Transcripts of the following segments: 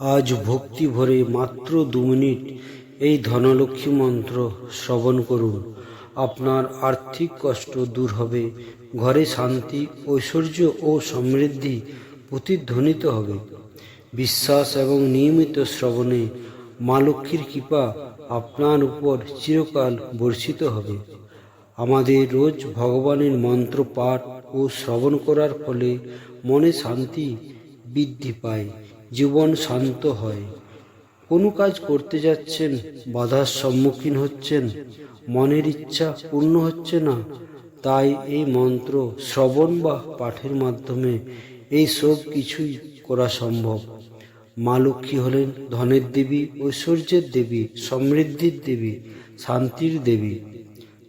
আজ ভক্তি ভরে মাত্র দু মিনিট এই ধনলক্ষ্মী মন্ত্র শ্রবণ করুন। আপনার আর্থিক কষ্ট দূর হবে, ঘরে শান্তি, ঐশ্বর্য ও সমৃদ্ধি প্রতিধ্বনিত হবে। বিশ্বাস এবং নিয়মিত শ্রবণে মা লক্ষ্মীর কৃপা আপনার উপর চিরকাল বর্ষিত হবে। আমাদের রোজ ভগবানের মন্ত্র পাঠ ও শ্রবণ করার ফলে মনে শান্তি বৃদ্ধি পায়। জীবন শান্ত হয়। কোনো কাজ করতে যাচ্ছেন, বাধার সম্মুখীন হচ্ছেন, মনের ইচ্ছা পূর্ণ হচ্ছে না, তাই এই মন্ত্র শ্রবণ বা পাঠের মাধ্যমে এই সব কিছুই করা সম্ভব। মা লক্ষ্মী হলেন ধনের দেবী, ঐশ্বর্যের দেবী, সমৃদ্ধির দেবী, শান্তির দেবী।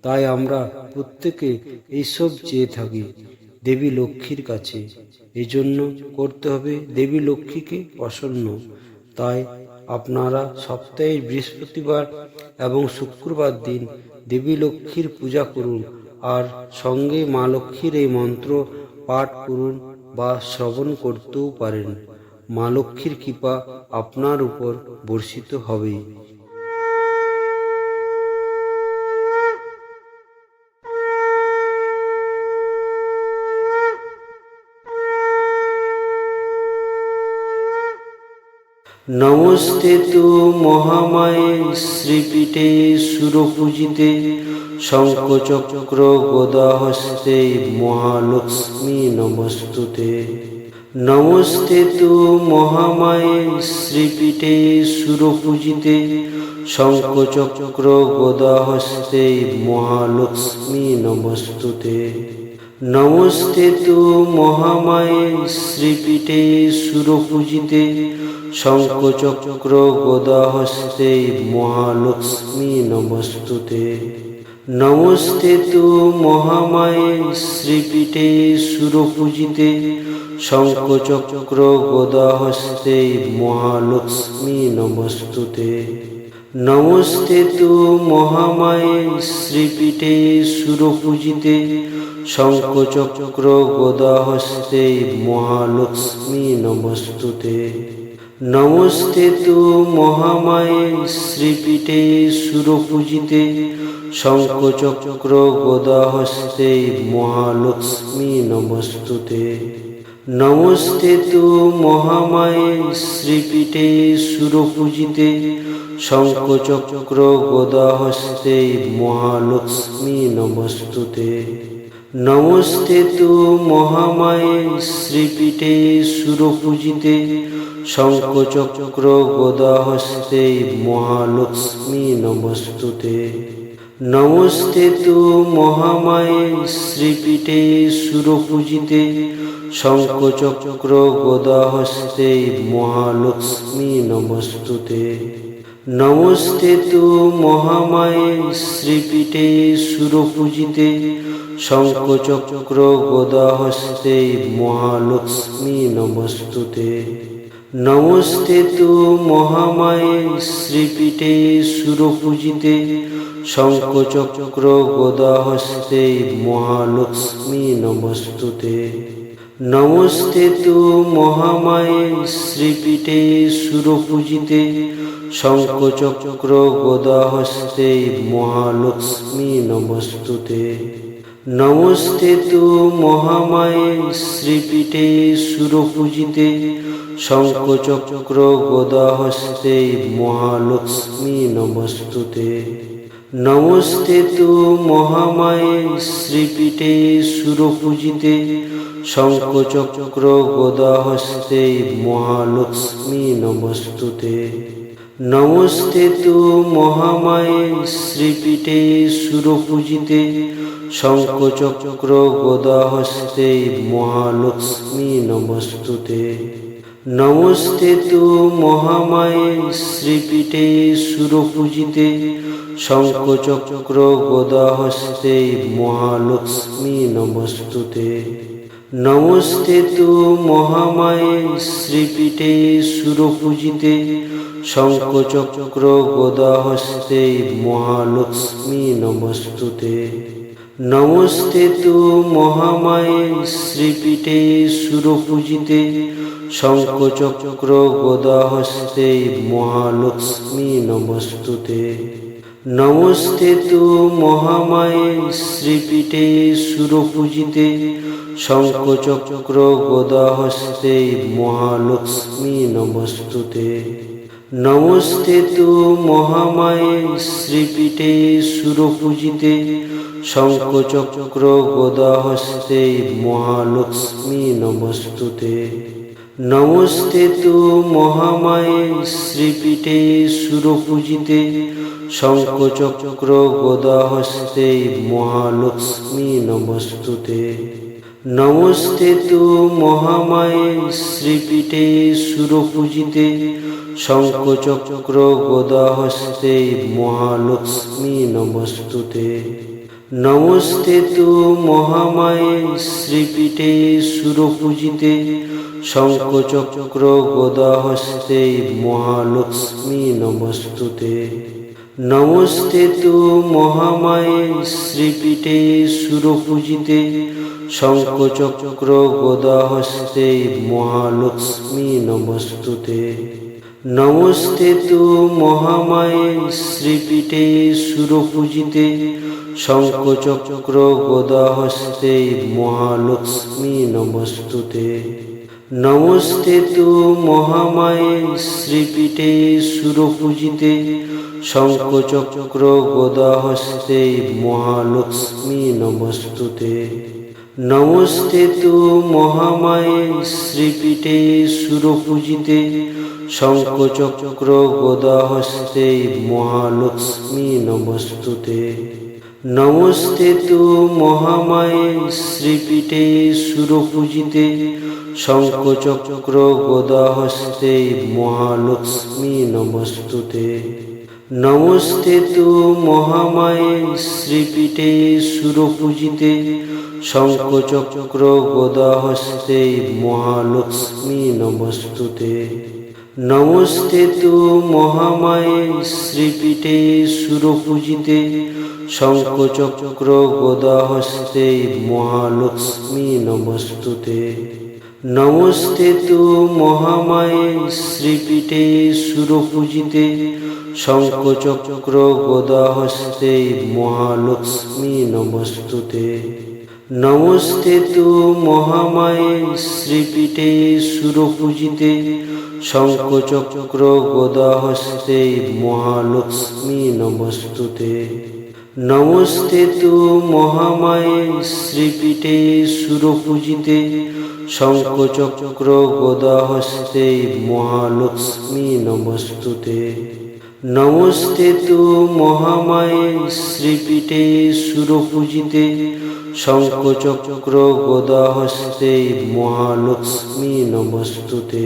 তাই আমরা প্রত্যেকে এইসব চেয়ে থাকি। দেবী লক্ষ্মীর কাছে। এজন্য করতে হবে দেবী লক্ষ্মীকে প্রসন্ন। তাই আপনারা সপ্তাহের বৃহস্পতিবার এবং শুক্রবার দিন দেবী লক্ষ্মীর পূজা করুন আর সঙ্গে মা লক্ষ্মীর এই মন্ত্র পাঠ করুন বা শ্রবণ করতেও পারেন। মা লক্ষ্মীর কৃপা আপনার উপর বর্ষিত হবেই নমস্তে তু মহামায়ে শ্রীপীঠে সুরপূজিতে শঙ্খচক্র গদাহস্তে মহালক্ষ্মী নমস্তুতে। নমস্তে তু মহামায়ে শ্রীপীঠে সুরপূজিতে শঙ্খচক্র গদাহস্তে মহালক্ষ্মী নমস্তুতে। নমস্তে তু মহামায়ে শ্রীপীঠে সুরপূজিতে শঙ্খচক্র গদাহস্তে মহালক্ষ্মী নমস্তুতে। নমস্তে তু মহামায়ে শ্রীপীঠে সুরপূজিতে। শঙ্খচক্র গদাহস্তে মহালক্ষ্মী নমস্তুতে। নমস্তে তু মহামায়ে শ্রীপীঠে সুরপূজিতে। শঙ্খচক্র গদাহস্তে মহালক্ষ্মী নমস্তুতে। নমস্তে তু মহামায়ে শ্রীপীঠে সুরপূজিতে শঙ্খচক্র গদাহস্তে মহালক্ষ্মী নমস্তুতে। নমস্তে তু মহামায়ে শ্রীপীঠে সুরপূজিতে শঙ্খচক্র গদাহস্তে মহালক্ষ্মী নমস্তুতে। নমস্তে তু মহামায়ে শ্রীপীঠে সুরপূজিতে শঙ্খচক্র গদাহস্তে মহালক্ষ্মী নমস্তুতে। নমস্তে তু মহামায়ে শ্রীপীঠে সুরপূজিতে। শঙ্খচক্র গদাহস্তে মহালক্ষ্মী নমস্তুতে। নমস্তে তু মহামায়ে শ্রীপীঠে সুরপূজিতে। শঙ্খচক্র গদাহস্তে মহালক্ষ্মী নমস্তুতে। নমস্তে তু মহামায়ে শ্রীপীঠে সুরপূজিতে শঙ্খচক্র গদাহস্তে মহালক্ষ্মী নমস্তুতে। নমস্তে তু মহামায়ে শ্রীপীঠে সুরপূজিতে শঙ্খচক্র গদাহস্তে মহালক্ষ্মী নমস্তুতে। নমস্তে তু মহামায়ে শ্রীপীঠে সুরপূজিতে শঙ্খচক্র গদাহস্তে মহালক্ষ্মী নমস্তুতে। নমস্তে তু মহামায়ে শ্রীপীঠে সুরপূজিতে। শঙ্খচক্র গদাহস্তে মহালক্ষ্মী নমস্তুতে। নমস্তে তু মহামায়ে শ্রীপীঠে সুরপূজিতে। শঙ্খচক্র গদাহস্তে মহালক্ষ্মী নমস্তুতে। নমস্তে তু মহামায়ে শ্রীপীঠে সুরপূজিতে শঙ্খচক্র গদাহস্তে মহালক্ষ্মী নমস্তুতে। নমস্তে তু মহামায়ে শ্রীপীঠে সুরপূজিতে শঙ্খচক্র গদাহস্তে মহালক্ষ্মী নমস্তুতে। নমস্তে তু মহামায়ে শ্রীপীঠে সুরপূজিতে শঙ্খচক্র গদাহস্তে মহালক্ষ্মী নমস্তুতে। নমস্তে তু মহামায়ে শ্রীপীঠে সুরপূজিতে। শঙ্খচক্র গদাহস্তে মহালক্ষ্মী নমস্তুতে। নমস্তে তু মহামায়ে শ্রীপীঠে সুরপূজিতে। শঙ্খচক্র গদাহস্তে মহালক্ষ্মী নমস্তুতে। নমস্তে তু মহামায়ে শ্রীপীঠে সুরপূজিতে শঙ্খচক্র গদাহস্তে মহালক্ষ্মী নমস্তুতে। নমস্তে তু মহামায়ে শ্রীপীঠে সুরপূজিতে শঙ্খচক্র গদাহস্তে মহালক্ষ্মী নমস্তুতে। নমস্তে তু মহামায়ে শ্রীপীঠে সুরপূজিতে শঙ্খচক্র গদাহস্তে মহালক্ষ্মী নমস্তুতে। নমস্তে তু মহামায়ে শ্রীপীঠে সুরপূজিতে শঙ্খচক্র গদাহস্তে মহালক্ষ্মী নমস্তুতে। নমস্তে তু মহামায়ে শ্রীপীঠে সুরপূজিতে শঙ্খচক্র গদাহস্তে মহালক্ষ্মী নমস্তুতে। নমস্তে তু মহামায়ে শ্রীপীঠে সুরপূজিতে। শঙ্খচক্র গদাহস্তে মহালক্ষ্মী নমস্তুতে। নমস্তে তু মহামায়ে শ্রীপীঠে সুরপূজিতে। শঙ্খচক্র গদাহস্তে মহালক্ষ্মী নমস্তুতে। নমস্তে তু মহামায়ে শ্রীপীঠে সুরপূজিতে শঙ্খচক্র গদাহস্তে মহালক্ষ্মী নমস্তুতে। নমস্তে তু মহামায়ে শ্রীপীঠে সুরপূজিতে শঙ্খচক্র গদাহস্তে মহালক্ষ্মী নমস্তুতে। নমস্তে তু মহামায়ে শ্রীপীঠে সুরপূজিতে শঙ্খচক্র গদাহস্তে মহালক্ষ্মী নমস্তুতে। নমস্তে তু মহামায়ে শ্রীপীঠে সুরপূজিতে। শঙ্খচক্র গদাহস্তে মহালক্ষ্মী নমস্তুতে। নমস্তে তু মহামায়ে শ্রীপীঠে সুরপূজিতে। শঙ্খচক্র গদাহস্তে মহালক্ষ্মী নমস্তুতে। নমস্তে তু মহামায়ে শ্রীপীঠে সুরপূজিতে শঙ্খচক্র গদাহস্তে মহালক্ষ্মী নমস্তুতে। নমস্তে তু মহামায়ে শ্রীপীঠে সুরপূজিতে শঙ্খচক্র গদাহস্তে মহালক্ষ্মী নমস্তুতে।